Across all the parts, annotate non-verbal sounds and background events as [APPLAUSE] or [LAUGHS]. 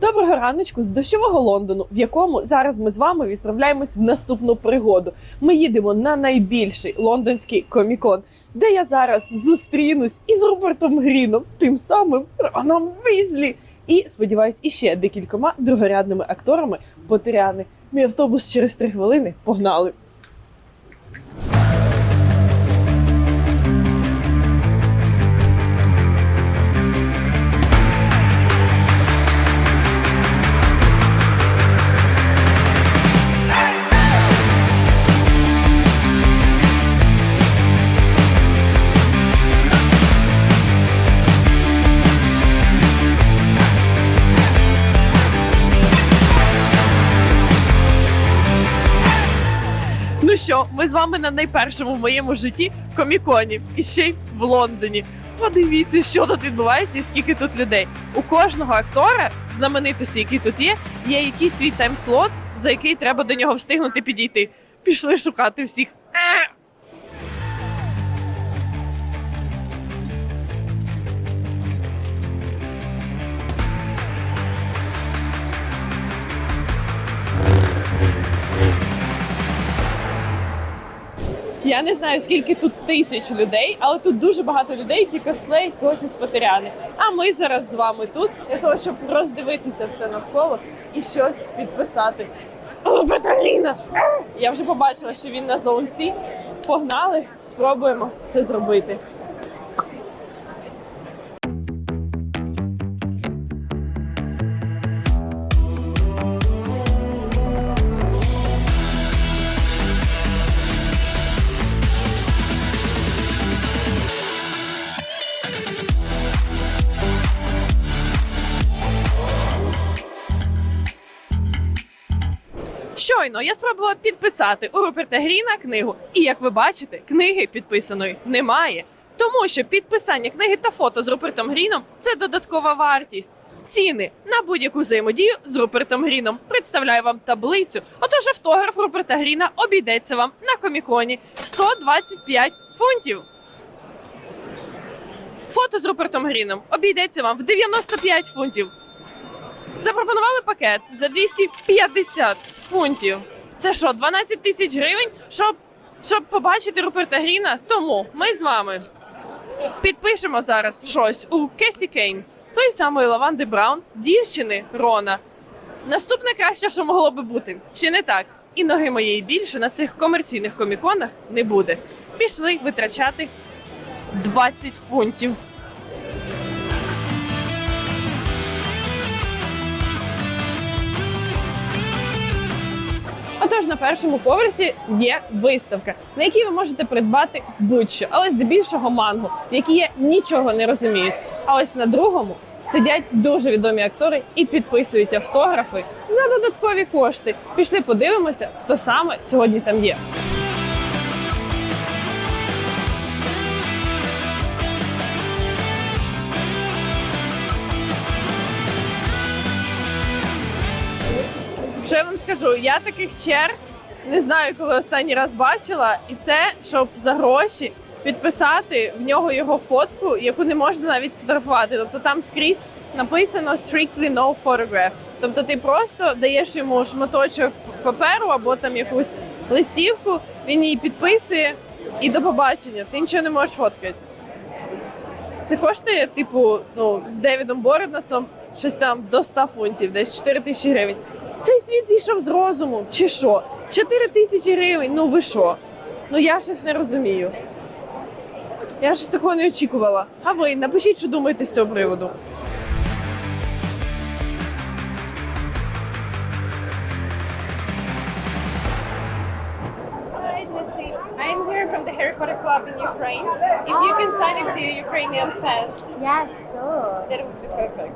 Доброго раночку з дощового Лондону, в якому зараз ми з вами відправляємось в наступну пригоду. Ми їдемо на найбільший лондонський комікон, де я зараз зустрінусь із Робертом Гріном, тим самим Роном Візлі. І сподіваюсь, іще декількома другорядними акторами Потеряни. Мій автобус через три хвилини погнали. Ну що, ми з вами на найпершому в моєму житті коміконі і ще й в Лондоні. Подивіться, що тут відбувається і скільки тут людей. У кожного актора, знаменитості, які тут є, є якийсь свій тайм-слот, за який треба до нього встигнути підійти. Пішли шукати всіх. Я не знаю, скільки тут тисяч людей, але тут дуже багато людей, які косплеють когось із Потеряни. А ми зараз з вами тут для того, щоб роздивитися все навколо і щось підписати. О, Баталіна! Я вже побачила, що він на зонці. Погнали, спробуємо це зробити. Щойно я спробувала підписати у Руперта Гріна книгу, і як ви бачите, книги підписаної немає. Тому що підписання книги та фото з Рупертом Гріном це додаткова вартість. Ціни на будь-яку взаємодію з Рупертом Гріном представляю вам таблицю. Отож, автограф Руперта Гріна обійдеться вам на коміконі в 125 фунтів. Фото з Рупертом Гріном обійдеться вам в 95 фунтів. Запропонували пакет за 250 фунтів. Це що, 12 тисяч гривень, щоб, щоб побачити Руперта Гріна? Тому ми з вами підпишемо зараз щось у Кесі Кейн, той самої Лаванди Браун, дівчини Рона. Наступне краще, що могло би бути, чи не так? І ноги моєї більше на цих комерційних коміконах не буде. Пішли витрачати 20 фунтів. Отож, на першому поверсі є виставка, на якій ви можете придбати будь-що, але здебільшого мангу, в якій я нічого не розумію. А ось на другому сидять дуже відомі актори і підписують автографи за додаткові кошти. Пішли подивимося, хто саме сьогодні там є. Скажу? Я таких черг не знаю, коли останній раз бачила, і це щоб за гроші підписати в нього його фотку, яку не можна навіть сфотографувати. Тобто там скрізь написано strictly no photograph. Тобто ти просто даєш йому шматочок паперу або там якусь листівку, він її підписує і до побачення. Ти нічого не можеш фоткати. Це коштує, типу, ну, з Девідом Бороднасом щось там до 100 фунтів, десь 4 тисячі гривень. Цей світ зійшов з розуму, чи що? 4 тисячі гривень, ну ви що? Ну я щось не розумію. Я щось такого не очікувала. А ви напишіть, що думаєте з цього приводу. I'm here from the Harry Potter Club in Ukraine. If you can sign it to Ukrainian fans, Yes, sure. that would be perfect.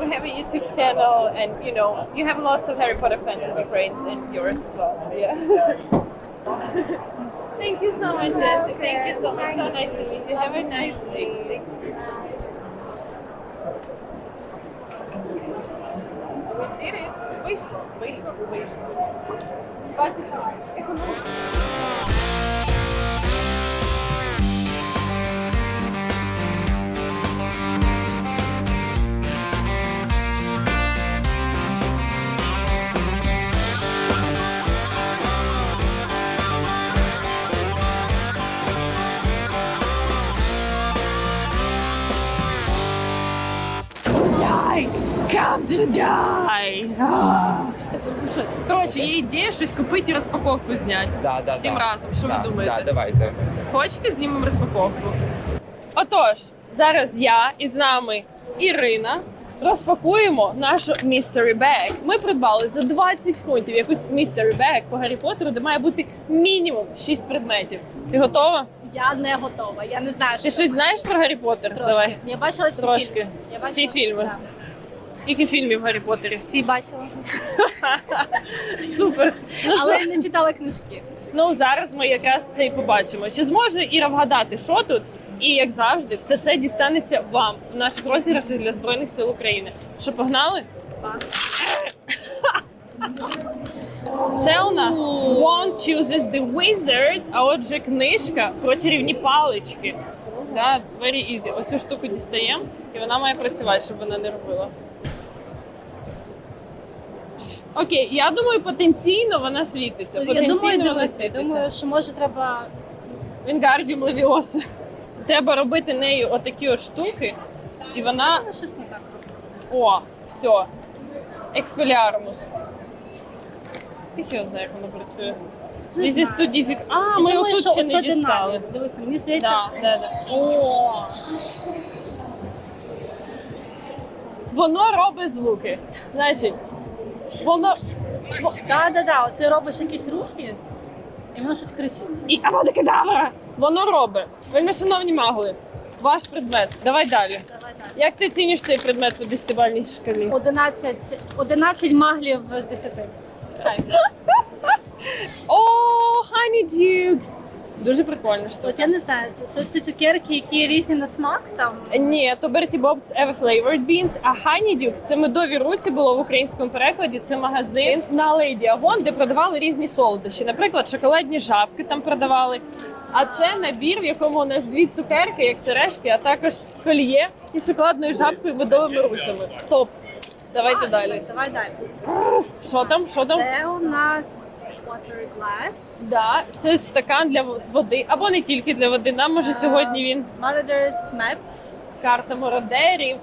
We have a YouTube channel, and you know, you have lots of Harry Potter fans in Ukraine, and yours as well. Yeah. [LAUGHS] Thank you so much, Jesse. Thank you so much. So nice to meet you. Have a nice day. We did it. Вийшло, вийшло, вийшло. 20 Економіка. Коротше, є ідея щось купити і розпаковку зняти. Да, да, Всім да. разом. Що да, ви думаєте? Да, давайте. Хочете, знімемо розпаковку? Отож, зараз я і з нами Ірина розпакуємо нашу mystery bag. Ми придбали за 20 фунтів якусь mystery bag по Гаррі Поттеру, де має бути мінімум 6 предметів. Ти готова? Я не готова. Я не знаю, що Ти щось знаєш про Гаррі Поттер? трошки. Давай. Я бачила всі Трошки. фільми. Я Всі фільми? да. Скільки фільмів Гаррі Поттері? Всі бачила. [LAUGHS] Супер. Ну, Але що? не читала книжки. ну зараз ми якраз це і побачимо. Чи зможе Іра вгадати, що тут? І як завжди, все це дістанеться вам в наших розіграшах для збройних сил України. Що погнали? Це у нас One chooses the wizard, а отже, книжка про чарівні палички. Да, very easy. Оцю штуку дістаємо, і вона має працювати, щоб вона не робила. Окей, я думаю, потенційно вона світиться. Я Потенційно думаю, вона дивися. світиться. Думаю, що може треба. Вінгардіум левіоса. Треба робити нею отакі от штуки, і вона. Ну, щось не так. О, все. Експеліармус. Тільки я знаю, як воно працює. Не Зі знаю. студіфік. А, ми думаю, отут що ще не дістали. динамік. Дивися, мені здається. Да, да, да. О. Воно робить звуки. Значить, воно. во- Да, да, да. Оце робиш якісь рухи, і воно щось кричить. І абадакадабра! Воно робить. Вельми шановні магли, ваш предмет. Давай далі. Давай. Як ти оцінюєш цей предмет по десятибальній шкалі? 11, 11 маглів з 10. О, Honeydukes! Дуже прикольна штука. От я не знаю, це, це цукерки, які різні на смак там. Ні, то Bertie Bob's Ever Flavored Beans, а Honeydukes – це медові руці було в українському перекладі. Це магазин на Lady Avon, де продавали різні солодощі. Наприклад, шоколадні жабки там продавали. А це набір, в якому у нас дві цукерки, як сережки, а також кольє із шоколадною жабкою і медовими руцями. Топ. Давайте А, далі. Давай далі. Що там? Що там? Це у нас water glass. Да, це стакан для води, або не тільки для води. Нам може сьогодні він Marauders Map. карта мародерів.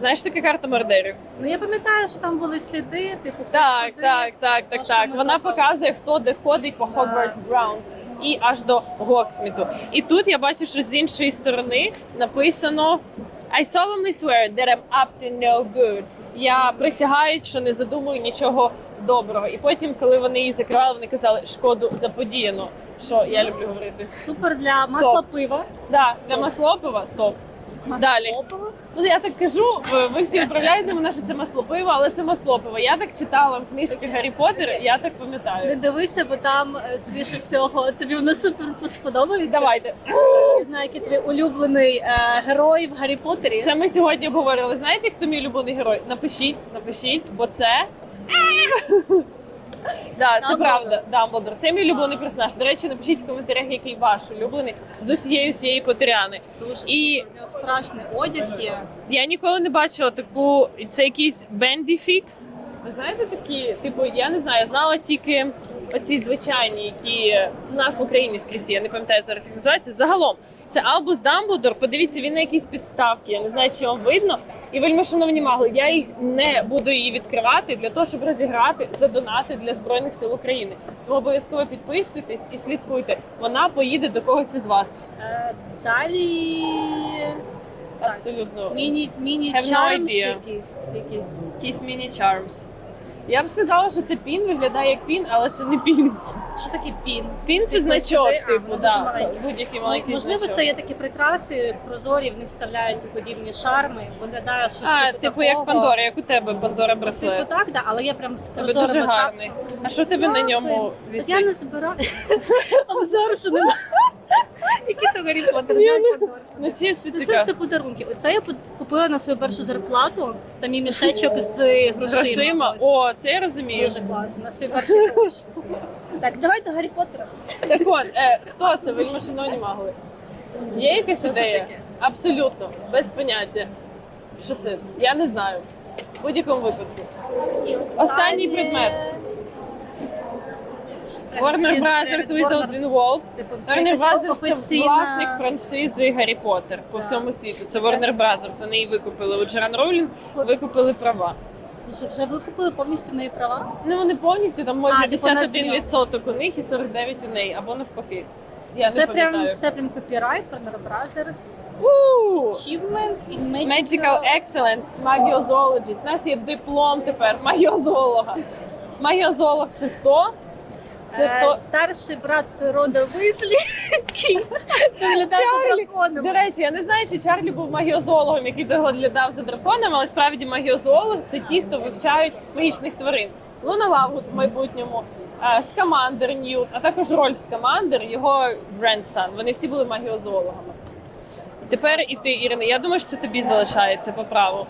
Знаєш таке карта мародерів? Ну я пам'ятаю, що там були сліди, типу Так, ходив. так, так, так, так. Вона показує, хто де ходить по Hogwarts Grounds і аж до Гоксміту. І тут я бачу, що з іншої сторони написано I solemnly swear that I'm up to no good. Я присягаюсь, що не задумую нічого доброго. І потім, коли вони її закривали, вони казали шкоду заподіяно. Що я люблю говорити. Супер для масла Топ. пива. Да, для маслопива топ. Масло Далі. пива. Ну я так кажу, ви- ви всі відправляєте мене, що це маслопиво, але це маслопиво. Я так читала в книжки Гаррі Поттера, я так Не пам'ятаю. дивися, бо там е, скоріше всього тобі воно супер сподобається. Давайте. Я знаю, який твій улюблений е, герой в Гаррі Поттері. Це ми сьогодні обговорили. Знаєте, хто мій улюблений герой? Напишіть, напишіть, бо це. Да, це правда, Дамблдор. Це мій улюблений персонаж. До речі, напишіть в коментарях, який ваш улюблений з усієї всієї потеряни. І- У нього справжній одяг є. Я ніколи не бачила таку. Це якийсь Бенді Фікс. Ви знаєте такі, типу, я не знаю, я знала тільки оці звичайні, які в нас в Україні скрізь є. Я не пам'ятаю зараз, як називається. Загалом, це Албус Дамблдор. Подивіться, він на якійсь підставці. Я не знаю, чи вам видно. І вельми шановні магли, я їх не буду її відкривати для того, щоб розіграти за донати для збройних сил України. Тому обов'язково підписуйтесь і слідкуйте. Вона поїде до когось із вас. Е, далі Абсолютно. міні міні Have no чармс idea. якісь якісь. Якийсь міні-чармс. Я б сказала, що це пін виглядає як пін, але це не пін. Що таке пін? Пін це Типу значок, сюди, типу, ну, да. будь-який Ну, маленький Можливо, значок. це є такі прикраси прозорі, в них вставляються подібні шарми, виглядає щось А, типу, типу як Пандора, як у тебе Пандора Типу браслет. так, да, але я прям з прозорими дуже гарний. капсулами. А що тебе на ньому Так я не збираю [LAUGHS] обзор, що не [LAUGHS] Які то Гаррі Поттер, Пандора. Ну чисто Це, це все подарунки. Оце я купила на свою першу зарплату. Там і мішечок з грошима. Грошима. Ось. О, це я розумію. Дуже класно. На свої перші гроші. Так, давай до Гаррі Поттера. Так от, е, хто це? Вельми шановні магли. Є якась ідея? таке? Абсолютно, без поняття. Що це? Я не знаю. В будь-якому випадку. І Останній предмет. Warner Brothers Wizard in World. Типу, це Warner якась Brothers це офіційна- власник франшизи Гаррі Поттер по всьому світу. Це Warner Brothers. Вони її викупили. У Джеран Роулінг викупили права. Вже, вже викупили повністю в неї права. Ну вони повністю там А, може типу, на 51% у них і 49% у неї, або навпаки. Я Це не прям, пам'ятаю. це прям копірайт Warner Brothers. У! Achievement in Magical, Magical Excellence. Магіозологіст. У нас є диплом тепер магіозолога. Магіозолог це хто? Це Е, то. Старший брат рода Вислі, який доглядає за Чарлі. драконом. До речі, я не знаю, чи Чарлі був магіозологом, який доглядав за драконом, але справді магіозолог це ті, хто вивчають магічних тварин. Луна Лавгуд в майбутньому, е, Скамандер Ньют, а також Рольф Скамандер, його grandson. Вони всі були магіозологами. Тепер і ти, Ірина, я думаю, що це тобі залишається по праву.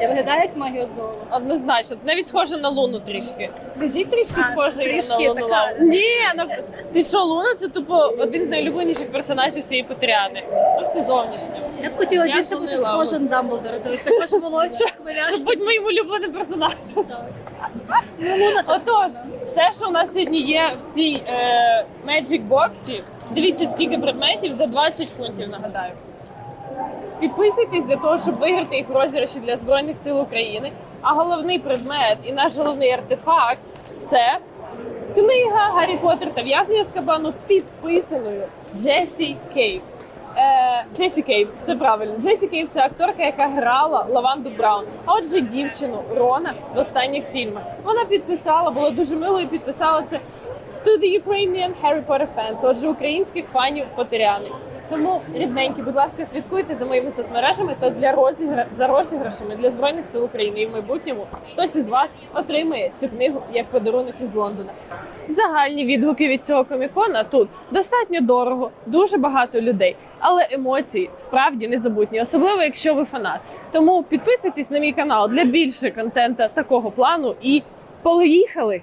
Я виглядаю як магіозолог. Однозначно, навіть схоже на луну трішки. Скажіть трішки А, схоже Ірина, трішки луну така. Ні, ну ти що, Луна це тупо один з найулюбленіших персонажів всієї Петріани. Просто зовнішньо. Я б хотіла Я більше бути Лавгуд. схожа на Дамблдора. Дивись, також волосся Щоб хвилясте. будь моїм улюбленим персонажем. Ну, Луна так. Отож, все, що у нас сьогодні є в цій е, Magic боксі, дивіться, скільки предметів за 20 фунтів, нагадаю. Підписуйтесь для того, щоб виграти їх в розіграші для Збройних сил України. А головний предмет і наш головний артефакт це книга Гаррі Поттер та в'язання з кабану підписаною Джесі Кейв. Е, Джесі Кейв, все правильно. Джесі Кейв це акторка, яка грала Лаванду Браун. А отже, дівчину Рона в останніх фільмах. Вона підписала, було дуже мило і підписала це to the Ukrainian Harry Potter fans, отже, українських фанів Поттеріани. Тому, рідненькі, будь ласка, слідкуйте за моїми соцмережами та для розігра... за розіграшами для Збройних сил України. І в майбутньому хтось із вас отримає цю книгу як подарунок із Лондона. Загальні відгуки від цього комікона тут достатньо дорого, дуже багато людей, але емоції справді незабутні, особливо якщо ви фанат. Тому підписуйтесь на мій канал для більше контенту такого плану і поїхали!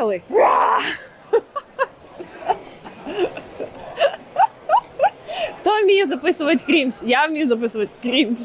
Поїхали! Хто вміє записувати крінж? Я вмію записувати крінж.